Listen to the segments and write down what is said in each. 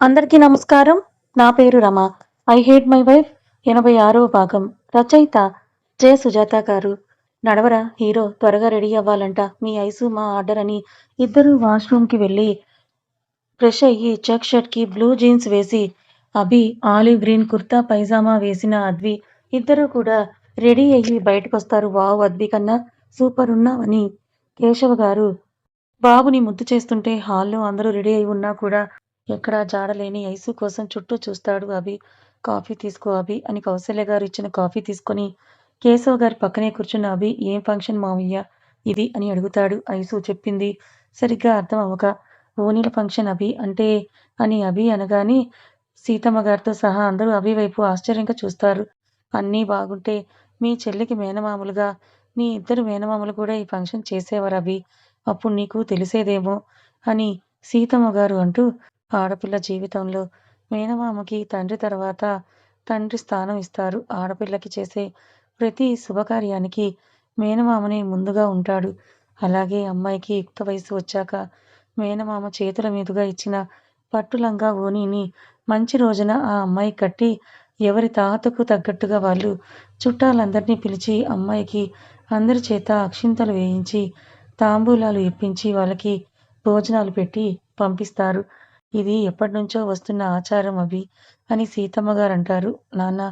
అందరికీ నమస్కారం. నా పేరు Rama. I hate my wife ఎనభై ఆరవ భాగం. రచయిత జయ సుజాత గారు. నడవరా? హీరో. త్వరగా రెడీ అవ్వాలంట. మీ ఐసు మా ఆర్డర్ అని ఇద్దరు వాష్రూమ్కి వెళ్ళి ఫ్రెష్ అయ్యి చెక్ షర్ట్కి బ్లూ జీన్స్ వేసి Abhi olive green kurta pyjama వేసిన అద్వి ఇద్దరు కూడా రెడీ అయ్యి బయటకు వస్తారు వావ్ అద్వి కన్నా సూపర్ ఉన్నావని. కేశవ గారు బాబుని ముద్దు చేస్తుంటే హాల్లో అందరూ రెడీ అయి ఉన్నా కూడా ఎక్కడా జాడలేని ఐసు కోసం చుట్టూ చూస్తాడు అభి. కాఫీ తీసుకో అభి అని కౌశల్య గారు ఇచ్చిన కాఫీ తీసుకొని కేశవ్ గారి పక్కనే కూర్చున్న అభి ఏం ఫంక్షన్ మావయ్య? ఇది? అని అడుగుతాడు. ఐసు చెప్పింది సరిగ్గా అర్థం అవ్వక ఓనీల ఫంక్షన్ అభి అంటే అని అభి అనగానే సీతమ్మ గారితో సహా అందరూ అభి వైపు ఆశ్చర్యంగా చూస్తారు. అన్నీ బాగుంటే మీ చెల్లికి మేనమామలుగా మీ ఇద్దరు మేనమామలు కూడా ఈ ఫంక్షన్ చేసేవారు అభి. అప్పుడు నీకు తెలిసేదేమో అని సీతమ్మ గారు అంటూ ఆడపిల్ల జీవితంలో మేనమామకి తండ్రి తర్వాత తండ్రి స్థానం ఇస్తారు. ఆడపిల్లకి చేసే ప్రతి శుభకార్యానికి మేనమామనే ముందుగా ఉంటాడు. అలాగే అమ్మాయికి యుక్త వయసు వచ్చాక మేనమామ చేతుల మీదుగా ఇచ్చిన పట్టులంగా ఓనీని మంచి రోజున ఆ అమ్మాయి కట్టి ఎవరి తాహతకు తగ్గట్టుగా వాళ్ళు చుట్టాలందరినీ పిలిచి అమ్మాయికి అందరి చేత అక్షింతలు వేయించి తాంబూలాలు ఇప్పించి వాళ్ళకి భోజనాలు పెట్టి పంపిస్తారు. ఇది ఎప్పటినుంచో వస్తున్న ఆచారం అవి అని సీతమ్మ గారు అంటారు నాన్న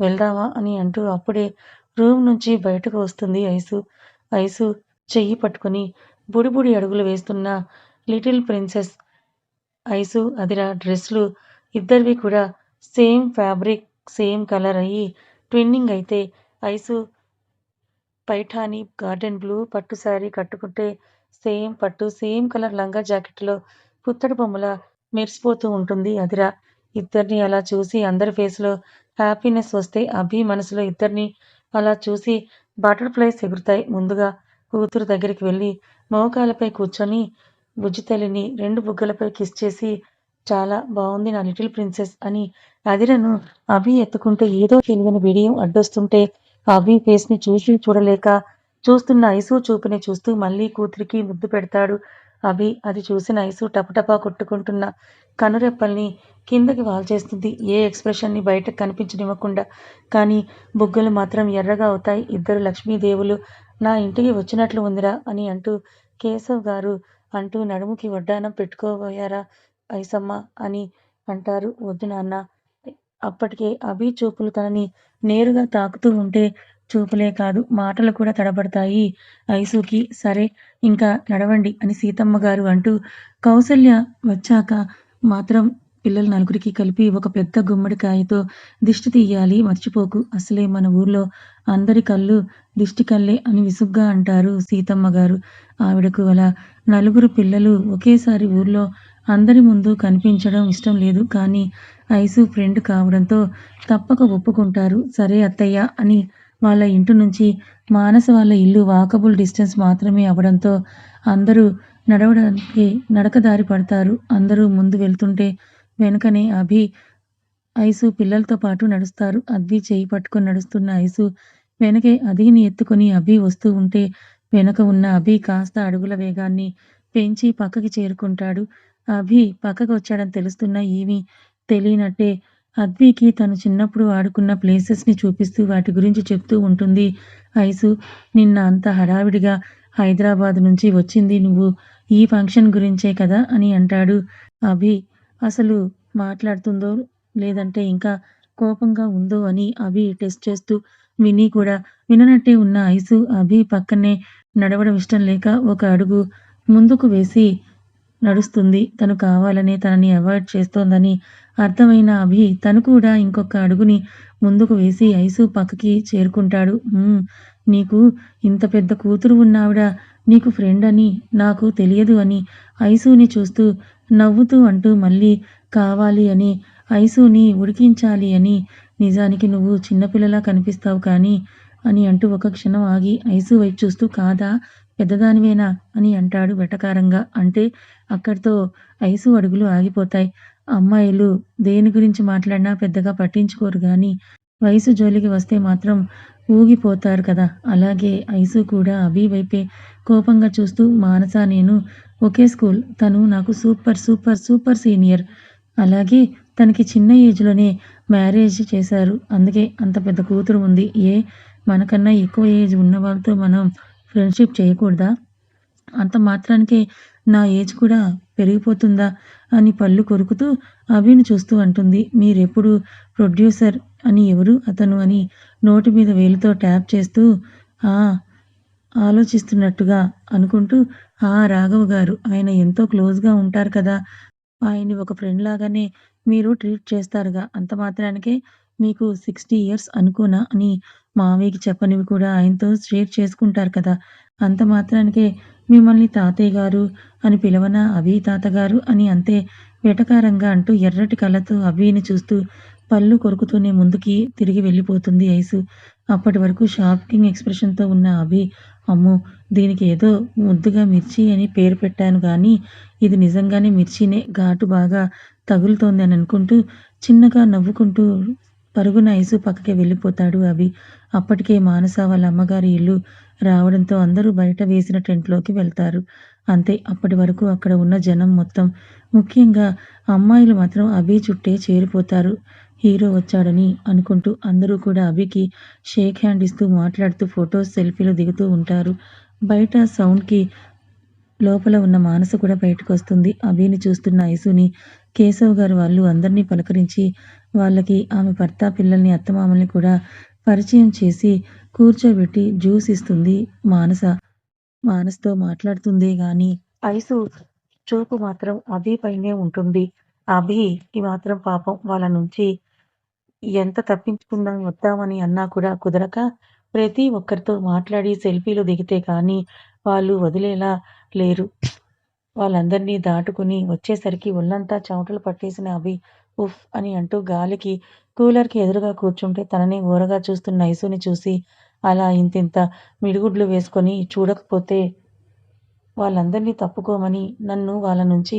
వెళ్దామా అని అంటూ అప్పుడే రూమ్ నుంచి బయటకు వస్తుంది ఐసు. ఐసు చెయ్యి పట్టుకొని బుడిబుడి అడుగులు వేస్తున్న లిటిల్ ప్రిన్సెస్. ఐసు అదిరా డ్రెస్లు ఇద్దరివి కూడా సేమ్ ఫ్యాబ్రిక్ సేమ్ కలర్ అయ్యి ట్విన్నింగ్ అయితే ఐసు పైఠానీ గార్డెన్ బ్లూ పట్టు శారీ కట్టుకుంటే సేమ్ పట్టు సేమ్ కలర్ లంగా జాకెట్లో పుత్తడి బొమ్మల మెరిసిపోతూ ఉంటుంది. అదిరా ఇద్దరిని అలా చూసి అందరి ఫేస్లో హ్యాపీనెస్ వస్తే అభి మనసులో ఇద్దరిని అలా చూసి బటర్ఫ్లైస్ ఎగురుతాయి. ముందుగా కూతురు దగ్గరికి వెళ్ళి మోకాలపై కూర్చొని బుజ్జితల్లిని రెండు బుగ్గలపై కిస్ చేసి చాలా బాగుంది నా లిటిల్ ప్రిన్సెస్ అని అదిరను అభి ఎత్తుకుంటే ఏదో తెలియని బిడియం అడ్డొస్తుంటే అభి ఫేస్ని చూసి చూడలేక చూస్తున్న ఐసు చూపుని చూస్తూ మళ్ళీ కూతురికి ముద్దు పెడతాడు. అభి అది చూసి నైసు టపటపా కొట్టుకుంటున్న కనురెప్పల్ని కిందకి వాల్చేస్తుంది. ఏ ఎక్స్ప్రెషన్ని బయటకు కనిపించనివ్వకుండా. కానీ బుగ్గలు మాత్రం ఎర్రగా అవుతాయి. ఇద్దరు లక్ష్మీదేవులు నా ఇంటికి వచ్చినట్లు ఉందిరా అని అంటూ కేశవ్ గారు అంటూ నడుముకి వడ్డానం పెట్టుకోబోయారా ఐసమ్మ అని అంటారు. వద్దు నాన్న. అప్పటికే అభి చూపులు తనని నేరుగా తాకుతూ ఉంటే చూపులే కాదు మాటలు కూడా తడబడతాయి. ఐసుకి సరే ఇంకా నడవండి అని సీతమ్మ గారు అంటూ కౌసల్య వచ్చాక మాత్రం పిల్లలు నలుగురికి కలిపి ఒక పెద్ద గుమ్మడికాయతో దిష్టి తీయాలి మర్చిపోకు. అసలే మన ఊర్లో అందరి కళ్ళు దిష్టి కళ్ళే అని విసుగ్గా అంటారు సీతమ్మ గారు. ఆవిడకు అలా నలుగురు పిల్లలు ఒకేసారి ఊర్లో అందరి ముందు కనిపించడం ఇష్టం లేదు. కానీ ఐసు ఫ్రెండ్ కావడంతో తప్పక ఒప్పుకుంటారు. సరే అత్తయ్య అని వాళ్ళ ఇంటి నుంచి మానస వాళ్ళ ఇల్లు వాకబుల్ డిస్టెన్స్ మాత్రమే అవడంతో అందరూ నడవడానికి నడకదారి పడతారు. అందరూ ముందు వెళ్తుంటే వెనుకనే అభి ఐసు పిల్లలతో పాటు నడుస్తారు. అద్వి చేయి పట్టుకొని నడుస్తున్న ఐసు వెనకే అదిని ఎత్తుకొని అభి వస్తూ ఉంటే వెనక ఉన్న అభి కాస్త అడుగుల వేగాన్ని పెంచి పక్కకి చేరుకుంటాడు. అభి పక్కకు వచ్చాడని తెలుస్తున్న ఏమీ తెలియనట్టే అద్వికి తను చిన్నప్పుడు ఆడుకున్న ప్లేసెస్ని చూపిస్తూ వాటి గురించి చెప్తూ ఉంటుంది. ఐసు నిన్న అంత హడావిడిగా హైదరాబాద్ నుంచి వచ్చింది నువ్వు ఈ ఫంక్షన్ గురించే కదా అని అంటాడు. అభి అసలు మాట్లాడుతుందో లేదంటే ఇంకా కోపంగా ఉందో అని అభి టెస్ట్ చేస్తూ విని కూడా విననట్టే ఉన్న ఐసు అభి పక్కనే నడవడం ఇష్టం లేక ఒక అడుగు ముందుకు వేసి నడుస్తుంది. తను కావాలనే తనని అవాయిడ్ చేస్తోందని అర్థమైన అభి తను కూడా ఇంకొక అడుగుని ముందుకు వేసి ఐసు పక్కకి చేరుకుంటాడు. నీకు ఇంత పెద్ద కూతురు ఉన్నావిడ నీకు ఫ్రెండ్ అని నాకు తెలియదు అని ఐసుని చూస్తూ నవ్వుతూ అంటూ మళ్ళీ కావాలి అని ఐసుని ఉడికించాలి అని నిజానికి నువ్వు చిన్నపిల్లలా కనిపిస్తావు కానీ అని అంటూ ఒక క్షణం ఆగి ఐసు వైపు చూస్తూ కాదా పెద్దదానివేనా అని అంటాడు వెటకారంగా. అంటే అక్కడితో ఐసు అడుగులు ఆగిపోతాయి. అమ్మాయిలు దేని గురించి మాట్లాడినా పెద్దగా పట్టించుకోరు కానీ వయసు జోలికి వస్తే మాత్రం ఊగిపోతారు కదా. అలాగే ఐసు కూడా అభి వైపే కోపంగా చూస్తూ మానస నేను ఒకే స్కూల్ తను నాకు సూపర్ సూపర్ సూపర్ సీనియర్. అలాగే తనకి చిన్న ఏజ్‌లోనే మ్యారేజ్ చేశారు. అందుకే అంత పెద్ద కూతురు ఉంది. ఏ? మనకన్నా ఎక్కువ ఏజ్ ఉన్న వాళ్ళతో మనం ఫ్రెండ్‌షిప్ చేయకూడదా? అంత మాత్రానికే నా ఏజ్ కూడా పెరిగిపోతుందా? అని పళ్ళు కొరుకుతూ అభిని చూస్తూ అంటుంది. మీరెప్పుడు ప్రొడ్యూసర్ అని ఎవరు అతను అని నోటి మీద వేలుతో ట్యాప్ చేస్తూ ఆ! ఆలోచిస్తున్నట్టుగా అనుకుంటూ ఆ! రాఘవ గారు. ఆయన ఎంతో క్లోజ్‌గా ఉంటారు కదా! ఆయన్ని ఒక ఫ్రెండ్ లాగానే మీరు ట్రీట్ చేస్తారుగా. అంత మాత్రానికే మీకు 60 ఇయర్స్ అనుకోనా? అని మావయ్యకి చెప్పనివి కూడా ఆయనతో షేర్ చేసుకుంటారు కదా! అంత మాత్రానికే మిమ్మల్ని తాతయ్య గారు అని పిలవనా అభి తాతగారు అని అంతే వెటకారంగా అంటూ ఎర్రటి కళ్ళతో అభిని చూస్తూ పళ్ళు కొరుకుతూనే ముందుకి తిరిగి వెళ్ళిపోతుంది ఐసు. అప్పటి వరకు షాకింగ్ ఎక్స్‌ప్రెషన్‌తో ఉన్న అభి అమ్మో! దీనికి ఏదో ముద్దుగా మిర్చి అని పేరు పెట్టాను కానీ ఇది నిజంగానే మిర్చినే ఘాటు బాగా తగులుతోంది అని అనుకుంటూ చిన్నగా నవ్వుకుంటూ పరుగున ఐసు పక్కకి వెళ్ళిపోతాడు అభి. అప్పటికే మానస వాళ్ళ అమ్మగారి ఇల్లు రావడంతో అందరూ బయట వేసిన టెంట్‌లోకి వెళ్తారు. అంతే అప్పటి వరకు అక్కడ ఉన్న జనం మొత్తం ముఖ్యంగా అమ్మాయిలు మాత్రం అభి చుట్టే చేరిపోతారు. హీరో వచ్చాడని అనుకుంటూ అందరూ కూడా అభికి షేక్ హ్యాండ్ ఇస్తూ మాట్లాడుతూ ఫొటోస్ సెల్ఫీలు దిగుతూ ఉంటారు. బయట సౌండ్‌కి లోపల ఉన్న మానస కూడా బయటకొస్తుంది. అభిని చూస్తున్న ఐసుని కేశవ్ గారు వాళ్ళు అందరినీ పలకరించి వాళ్ళకి ఆమె భర్త, పిల్లల్ని, అత్తమామల్ని కూడా పరిచయం చేసి కూర్చోబెట్టి జ్యూస్ ఇస్తుంది మానస. మానస్‌తో మాట్లాడుతుందే గాని ఐసు చూపు మాత్రం అభి పైనే ఉంటుంది. అభికి మాత్రం పాపం వాళ్ళ నుంచి ఎంత తప్పించుకుందాం వద్దామని అన్నా కూడా కుదరక ప్రతి ఒక్కరితో మాట్లాడి సెల్ఫీలు దిగితే కానీ వాళ్ళు వదిలేలా లేరు. వాళ్ళందరినీ దాటుకుని వచ్చేసరికి ఒళ్ళంతా చెమటలు పట్టేసిన అభి ఉఫ్ అని అంటూ గాలికి కూలర్‌కి ఎదురుగా కూర్చుంటే తననే ఊరగా చూస్తున్న ఐసుని చూసి అలా ఇంతింత మిడిగుడ్లు వేసుకొని చూడకపోతే వాళ్ళందరినీ తప్పుకోమని నన్ను వాళ్ళ నుంచి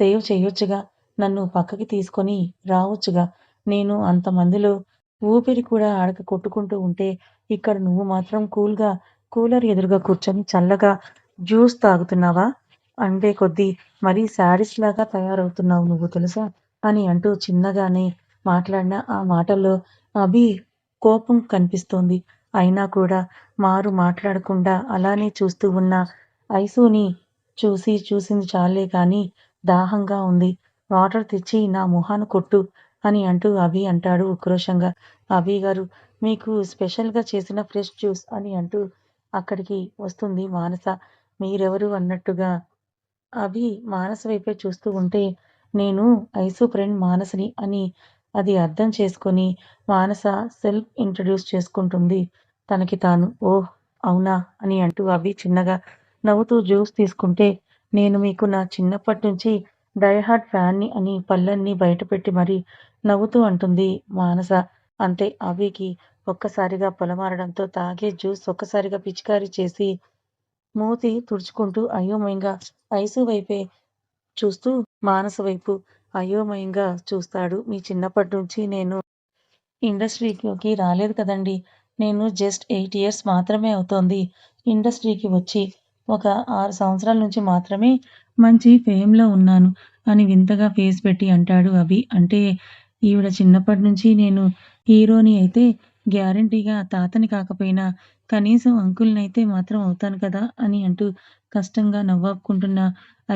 సేవ్ చేయొచ్చుగా నన్ను పక్కకి తీసుకొని రావచ్చుగా నేను అంతమందిలో ఊపిరి కూడా ఆడక కొట్టుకుంటూ ఉంటే ఇక్కడ నువ్వు మాత్రం కూల్‌గా కూలర్ ఎదురుగా కూర్చొని చల్లగా జ్యూస్ తాగుతున్నావా? అంటే కొద్దీ మరీ శాడిస్ట్‌లాగా తయారవుతున్నావు నువ్వు తెలుసా? అని అంటూ చిన్నగానే మాట్లాడిన ఆ మాటల్లో అభి కోపం కనిపిస్తోంది. అయినా కూడా మారు మాట్లాడకుండా అలానే చూస్తూ ఉన్న ఐసుని చూసి చూసింది చాలే కానీ దాహంగా ఉంది. వాటర్ తెచ్చి నా మొహాన కొట్టు అని అంటూ అభి అంటాడు ఉక్రోషంగా. అభి గారు మీకు స్పెషల్‌గా చేసిన ఫ్రెష్ జ్యూస్ అని అంటూ అక్కడికి వస్తుంది మానస. మీరెవరు అన్నట్టుగా అభి మానస వైపే చూస్తూ ఉంటే నేను ఐసు ఫ్రెండ్ మానసని అని అది అర్థం చేసుకొని మానస సెల్ఫ్ ఇంట్రడ్యూస్ చేసుకుంటుంది తనకి తాను. ఓహ్! అవునా? అని అంటూ అవి చిన్నగా నవ్వుతూ జ్యూస్ తీసుకుంటే నేను మీకు నా చిన్నప్పటి నుంచి డై ఫ్యాన్‌ని అని పళ్ళన్ని బయటపెట్టి మరీ నవ్వుతూ అంటుంది మానస. అంతే అవికి ఒక్కసారిగా పొలమారడంతో తాగే జ్యూస్ ఒక్కసారిగా పిచికారీ చేసి మూతి తుడుచుకుంటూ అయోమయంగా ఐసు వైపే చూస్తూ మానస వైపు అయోమయంగా చూస్తాడు. మీ చిన్నప్పటి నుంచి నేను ఇండస్ట్రీలోకి రాలేదు కదండీ! నేను జస్ట్ ఎయిట్ ఇయర్స్ మాత్రమే అవుతోంది ఇండస్ట్రీకి వచ్చి. ఒక ఆరు సంవత్సరాల నుంచి మాత్రమే మంచి ఫేమ్‌లో ఉన్నాను అని వింతగా ఫేస్ పెట్టి అంటాడు అభి. అంటే ఈవిడ చిన్నప్పటి నుంచి నేను హీరోని అయితే గ్యారంటీగా తాతని కాకపోయినా కనీసం అంకుల్‌నైతే మాత్రం అవుతాను కదా! అని అంటూ కష్టంగా నవ్వాపుకుంటున్న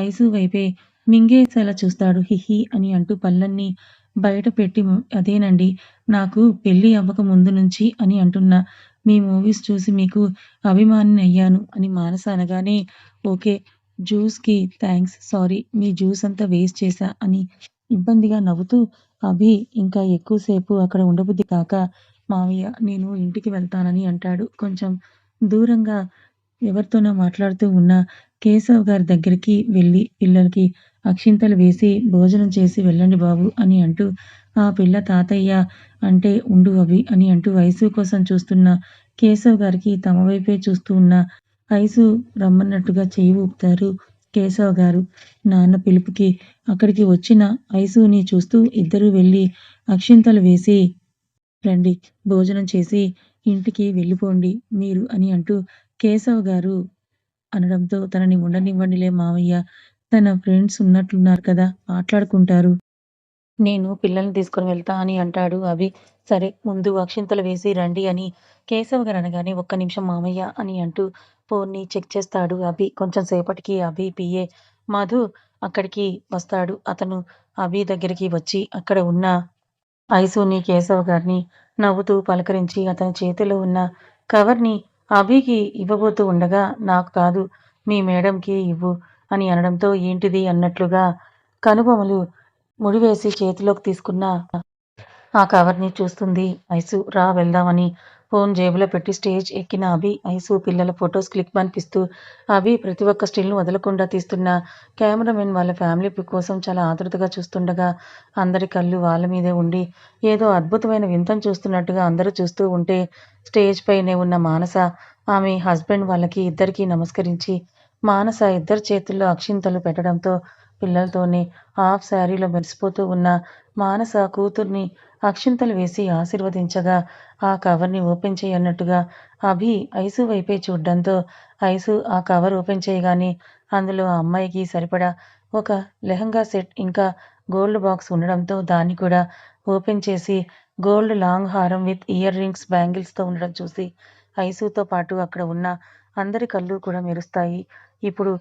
ఐసు వైపే మింగేసేలా చూస్తాడు. హిహి అని అంటూ పళ్ళన్నీ బయట పెట్టి అదేనండి నాకు పెళ్ళి అవ్వక ముందు నుంచి అని అంటున్నా. మీ మూవీస్ చూసి మీకు అభిమానినయ్యాను అని మానస అనగానే ఓకే. జ్యూస్‌కి థ్యాంక్స్ సారీ మీ జ్యూస్ అంతా వేస్ట్ చేశా అని ఇబ్బందిగా నవ్వుతూ అభి ఇంకా ఎక్కువసేపు అక్కడ ఉండబుద్ధి కాక మావయ్య నేను ఇంటికి వెళ్తానని అంటాడు. కొంచెం దూరంగా ఎవరితోనో మాట్లాడుతూ ఉన్న కేశవ్ గారి దగ్గరికి వెళ్ళి పిల్లలకి అక్షింతలు వేసి భోజనం చేసి వెళ్ళండి బాబు అని అంటూ ఆ పిల్ల తాతయ్య అంటే ఉండు అవి అని అంటూ వయసు కోసం చూస్తున్న కేశవ్ గారికి తమ వైపే చూస్తూ ఉన్న ఐసు రమ్మన్నట్టుగా చేయి ఊపుతారు కేశవ్ గారు. నాన్న పిలుపుకి అక్కడికి వచ్చిన ఐసుని చూస్తూ ఇద్దరూ వెళ్ళి అక్షింతలు వేసి రండి భోజనం చేసి ఇంటికి వెళ్ళిపోండి మీరు అని అంటూ కేశవ్ గారు అనడంతో తనని ఉండనివ్వండిలే మావయ్య తన ఫ్రెండ్స్ ఉన్నట్లున్నారు కదా మాట్లాడుకుంటారు నేను పిల్లల్ని తీసుకొని వెళ్తా అని అంటాడు అవి సరే ముందు అక్షింతలు వేసి రండి అని కేశవ్ గారు అనగానే ఒక్క నిమిషం మామయ్య అని అంటూ ఫోన్ని చెక్ చేస్తాడు అభి. కొంచెం సేపటికి అభి పిఏ మధు అక్కడికి వస్తాడు. అతను అభి దగ్గరికి వచ్చి అక్కడ ఉన్న ఐసుని, కేశవ్ గారిని నవ్వుతూ పలకరించి అతని చేతిలో ఉన్న కవర్‌ని అభికి ఇవ్వబోతూ ఉండగా నాకు కాదు మీ మేడంకి ఇవ్వు అని అనడంతో ఏంటిది అన్నట్లుగా కనుబొమలు ముడివేసి చేతిలోకి తీసుకున్న ఆ కవర్‌ని చూస్తుంది ఐసు. రా వెళ్దామని ఫోన్ జేబులో పెట్టి స్టేజ్ ఎక్కిన అభి, ఐసు పిల్లల ఫొటోస్ క్లిక్ అనిపిస్తూ అభి ప్రతి ఒక్క స్టిల్‌ను వదలకుండా తీస్తున్న కెమెరామెన్ వాళ్ళ ఫ్యామిలీ కోసం చాలా ఆతృతగా చూస్తుండగా అందరి కళ్ళు వాళ్ళ మీదే ఉండి ఏదో అద్భుతమైన వింతను చూస్తున్నట్టుగా అందరూ చూస్తూ ఉంటే స్టేజ్ పైనే ఉన్న మానస ఆమె హస్బెండ్ వాళ్ళకి ఇద్దరికీ నమస్కరించి మానస ఇద్దరి చేతుల్లో అక్షింతలు పెట్టడంతో పిల్లలతోనే హాఫ్ శారీలో మెరిసిపోతూ ఉన్న మానస కూతుర్ని అక్షింతలు వేసి ఆశీర్వదించగా ఆ కవర్‌ని ఓపెన్ చేయన్నట్టుగా అభి ఐసు వైపే చూడ్డంతో ఐసు ఆ కవర్ ఓపెన్ చేయగానే అందులో ఆ అమ్మాయికి సరిపడా ఒక లెహంగా సెట్ ఇంకా గోల్డ్ బాక్స్ ఉండడంతో దాన్ని కూడా ఓపెన్ చేసి గోల్డ్ లాంగ్ హారం విత్ ఇయర్ రింగ్స్, బ్యాంగిల్స్‌తో ఉండడం చూసి ఐసుతో పాటు అక్కడ ఉన్న అందరి కళ్ళు కూడా మెరుస్తాయి. ఇప్పుడు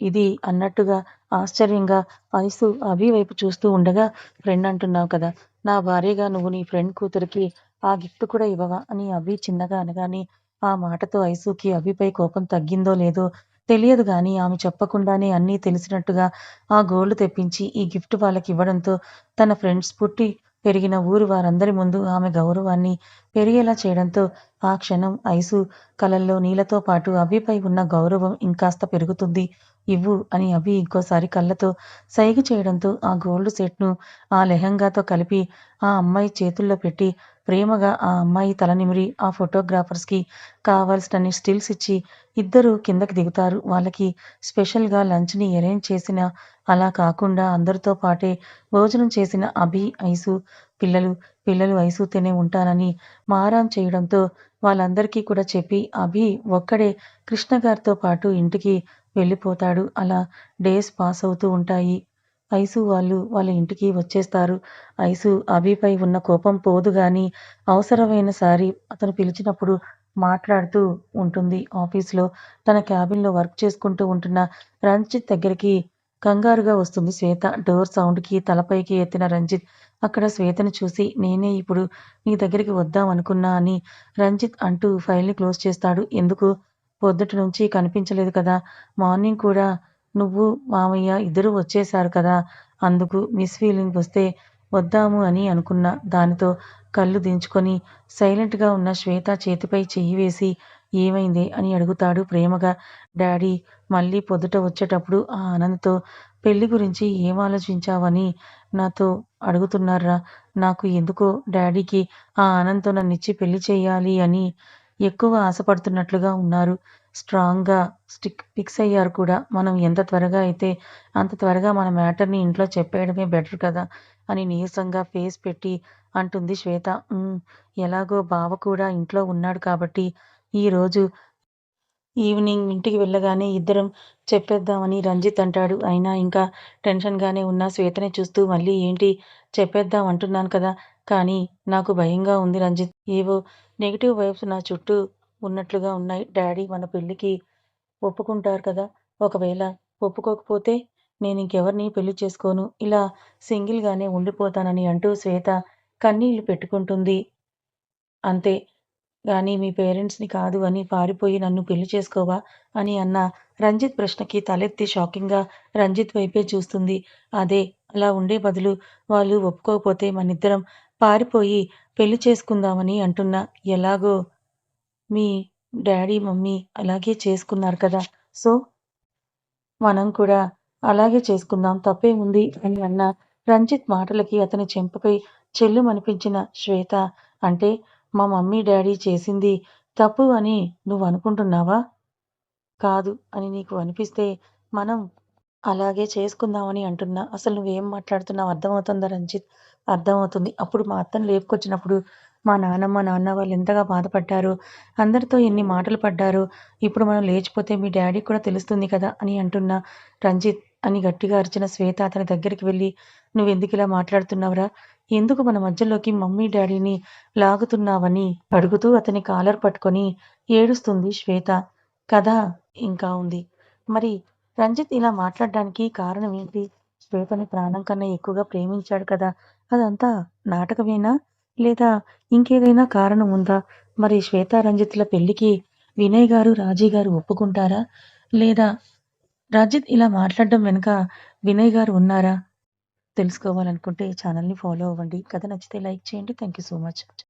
ఇది అన్నట్టుగా ఆశ్చర్యంగా ఐసు అభి వైపు చూస్తూ ఉండగా ఫ్రెండ్ అంటున్నావు కదా! నా భార్యగా నువ్వు నీ ఫ్రెండ్ కూతురికి ఆ గిఫ్ట్ కూడా ఇవ్వవా? అని అభి చిన్నగా అనగానే ఆ మాటతో ఐసుకి అభిపై కోపం తగ్గిందో లేదో తెలియదు గాని ఆమె చెప్పకుండానే అన్నీ తెలిసినట్టుగా ఆ గోల్డ్ తెప్పించి ఈ గిఫ్ట్ వాళ్ళకి ఇవ్వడంతో తన ఫ్రెండ్స్ పుట్టి పెరిగిన ఊరు వారందరి ముందు ఆమె గౌరవాన్ని పెరిగేలా చేయడంతో ఆ క్షణం ఐసు కలల్లో నీళ్ళతో పాటు అభిపై ఉన్న గౌరవం ఇంకాస్త పెరుగుతుంది. ఇవ్వు అని అభి ఇంకోసారి కళ్ళతో సైగ చేయడంతో ఆ గోల్డ్ సెట్‌ను ఆ లెహంగాతో కలిపి ఆ అమ్మాయి చేతుల్లో పెట్టి ప్రేమగా ఆ అమ్మాయి తల నిమిరి ఆ ఫోటోగ్రాఫర్స్‌కి కావాల్సినన్ని స్టిల్స్ ఇచ్చి ఇద్దరూ కిందకి దిగుతారు. వాళ్ళకి స్పెషల్‌గా లంచ్‌ని ఎరేంజ్ చేసిన అలా కాకుండా అందరితో పాటే భోజనం చేసిన అభి, ఐసు పిల్లలు, పిల్లలు ఐసుతోనే ఉంటానని మారాం చేయడంతో వాళ్ళందరికీ కూడా చెప్పి అభి ఒక్కడే కృష్ణ గారితో పాటు ఇంటికి వెళ్ళిపోతాడు. అలా డేస్ పాస్ అవుతూ ఉంటాయి. ఐసు వాళ్ళు వాళ్ళ ఇంటికి వచ్చేస్తారు. ఐసు అభిపై ఉన్న కోపం పోదు కానీ అవసరమైన సారి అతను పిలిచినప్పుడు మాట్లాడుతూ ఉంటుంది. ఆఫీస్‌లో తన క్యాబిన్‌లో వర్క్ చేసుకుంటూ ఉంటున్న రంజిత్ దగ్గరికి కంగారుగా వస్తుంది శ్వేత. డోర్ సౌండ్‌కి తలపైకి ఎత్తిన రంజిత్ అక్కడ శ్వేతను చూసి నేనే ఇప్పుడు నీ దగ్గరికి వద్దాం అనుకున్నా అని రంజిత్ అంటూ ఫైల్‌ని క్లోజ్ చేస్తాడు. ఎందుకు? పొద్దుటి నుంచి కనిపించలేదు కదా! మార్నింగ్ కూడా నువ్వు, మామయ్య ఇద్దరూ వచ్చేశారు కదా! అందుకు మిస్ ఫీలింగ్ వస్తే వద్దాము అని అనుకున్నా. దానితో కళ్ళు దించుకొని సైలెంట్‌గా ఉన్న శ్వేత చేతిపై చెయ్యి వేసి ఏమైంది అని అడుగుతాడు ప్రేమగా. డాడీ మళ్ళీ పొద్దుట వచ్చేటప్పుడు ఆ ఆనంద్‌తో పెళ్ళి గురించి ఏం ఆలోచించావని నాతో అడుగుతున్నారా నాకు ఎందుకో డాడీకి ఆ ఆనంద్‌తో నన్నిచ్చి పెళ్ళి చేయాలి అని ఎక్కువ ఆశపడుతున్నట్లుగా ఉన్నారు. స్ట్రాంగ్‌గా స్టిక్ ఫిక్స్ అయ్యారు కూడా. మనం ఎంత త్వరగా అయితే అంత త్వరగా మన మ్యాటర్‌ని ఇంట్లో చెప్పేయడమే బెటర్ కదా! అని నీరసంగా ఫేస్ పెట్టి అంటుంది శ్వేత. ఎలాగో బావ కూడా ఇంట్లో ఉన్నాడు కాబట్టి ఈరోజు ఈవినింగ్ ఇంటికి వెళ్ళగానే ఇద్దరం చెప్పేద్దామని రంజిత్ అంటాడు. అయినా ఇంకా టెన్షన్‌గానే ఉన్న శ్వేతని చూస్తూ మళ్ళీ ఏంటి చెప్పేద్దాం అంటున్నాను కదా! కానీ నాకు భయంగా ఉంది రంజిత్. ఏవో నెగిటివ్ వైబ్స్ నా చుట్టూ ఉన్నట్లుగా ఉన్నాయి. డాడీ మన పెళ్ళికి ఒప్పుకుంటారు కదా! ఒకవేళ ఒప్పుకోకపోతే నేను ఇంకెవరిని పెళ్ళి చేసుకోను. ఇలా సింగిల్‌గానే ఉండిపోతానని అంటూ శ్వేత కన్నీళ్ళు పెట్టుకుంటుంది. అంతే కానీ మీ పేరెంట్స్‌ని కాదు అని పారిపోయి నన్ను పెళ్ళి చేసుకోవా? అని అన్న రంజిత్ ప్రశ్నకి తలెత్తి షాకింగ్‌గా రంజిత్ వైపే చూస్తుంది. అదే అలా ఉండే బదులు వాళ్ళు ఒప్పుకోకపోతే మనిద్దరం పారిపోయి పెళ్ళి చేసుకుందామని అంటున్నా. ఎలాగో మీ డాడీ, మమ్మీ అలాగే చేసుకున్నారు కదా! సో మనం కూడా అలాగే చేసుకుందాం తప్పే ఉంది అని అన్న రంజిత్ మాటలకి అతని చెంపపై చెల్లుమనిపించిన శ్వేత అంటే మా మమ్మీ డాడీ చేసింది తప్పు అని నువ్వు అనుకుంటున్నావా కాదు అని నీకు అనిపిస్తే మనం అలాగే చేసుకుందామని అంటున్నా. అసలు నువ్వేం మాట్లాడుతున్నావు అర్థమవుతుందా రంజిత్? అర్థమవుతుంది. అప్పుడు మా అత్తను లేపుకొచ్చినప్పుడు మా నాన్నమ్మ, నాన్న వాళ్ళు ఎంతగా బాధపడ్డారు అందరితో ఎన్ని మాటలు పడ్డారు ఇప్పుడు మనం లేచిపోతే మీ డాడీకి కూడా తెలుస్తుంది కదా! అని అంటున్న రంజిత్ అని గట్టిగా అరిచిన శ్వేత అతని దగ్గరికి వెళ్ళి నువ్వెందుకు ఇలా మాట్లాడుతున్నావురా? ఎందుకు మన మధ్యలోకి మమ్మీ డాడీని లాగుతున్నావని? అడుగుతూ అతని కాలర్ పట్టుకొని ఏడుస్తుంది శ్వేత. కథ ఇంకా ఉంది. మరి రంజిత్ ఇలా మాట్లాడడానికి కారణం ఏంటి? శ్వేతని ప్రాణం కన్నా ఎక్కువగా ప్రేమించాడు కదా. అదంతా నాటకమేనా? లేదా ఇంకేదైనా కారణం ఉందా? మరి శ్వేత రంజిత్ల పెళ్ళికి వినయ్ గారు రాజీ గారు ఒప్పుకుంటారా? లేదా రాజిత్ ఇలా మాట్లాడడం వెనుక వినయ్ గారు ఉన్నారా? తెలుసుకోవాలనుకుంటే ఛానల్ని ఫాలో అవ్వండి. కథ నచ్చితే లైక్ చేయండి. Thank you so much.